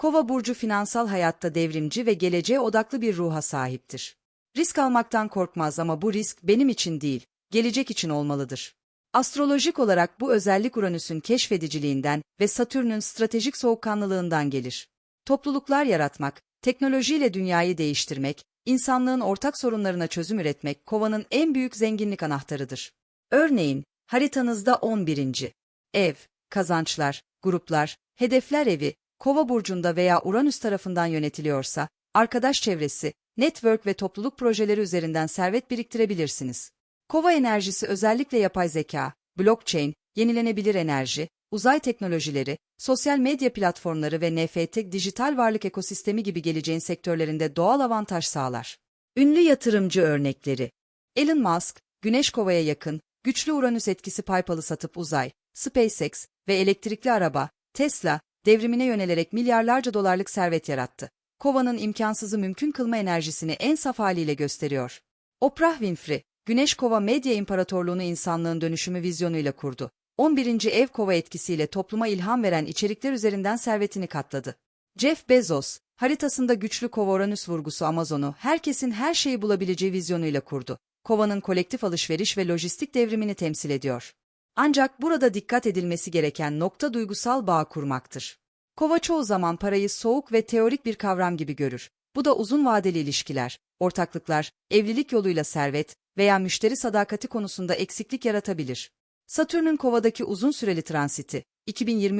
Kova burcu finansal hayatta devrimci ve geleceğe odaklı bir ruha sahiptir. Risk almaktan korkmaz ama bu risk benim için değil, gelecek için olmalıdır. Astrolojik olarak bu özellik Uranüs'ün keşfediciliğinden ve Satürn'ün stratejik soğukkanlılığından gelir. Topluluklar yaratmak, teknolojiyle dünyayı değiştirmek, insanlığın ortak sorunlarına çözüm üretmek kovanın en büyük zenginlik anahtarıdır. Örneğin, haritanızda 11. ev, kazançlar, gruplar, hedefler evi, kova burcunda veya Uranüs tarafından yönetiliyorsa, arkadaş çevresi, network ve topluluk projeleri üzerinden servet biriktirebilirsiniz. Kova enerjisi özellikle yapay zeka, blockchain, yenilenebilir enerji, uzay teknolojileri, sosyal medya platformları ve NFT dijital varlık ekosistemi gibi geleceğin sektörlerinde doğal avantaj sağlar. Ünlü yatırımcı örnekleri Elon Musk, Güneş Kova'ya yakın, güçlü Uranüs etkisi Paypal'ı satıp uzay, SpaceX ve elektrikli araba, Tesla, devrimine yönelerek milyarlarca dolarlık servet yarattı. Kova'nın imkansızı mümkün kılma enerjisini en saf haliyle gösteriyor. Oprah Winfrey, Güneş Kova medya imparatorluğunu insanlığın dönüşümü vizyonuyla kurdu. 11. ev kova etkisiyle topluma ilham veren içerikler üzerinden servetini katladı. Jeff Bezos, haritasında güçlü kova Uranüs vurgusu Amazon'u herkesin her şeyi bulabileceği vizyonuyla kurdu. Kovanın kolektif alışveriş ve lojistik devrimini temsil ediyor. Ancak burada dikkat edilmesi gereken nokta duygusal bağ kurmaktır. Kova çoğu zaman parayı soğuk ve teorik bir kavram gibi görür. Bu da uzun vadeli ilişkiler, ortaklıklar, evlilik yoluyla servet veya müşteri sadakati konusunda eksiklik yaratabilir. Satürn'ün kovadaki uzun süreli transiti, 2023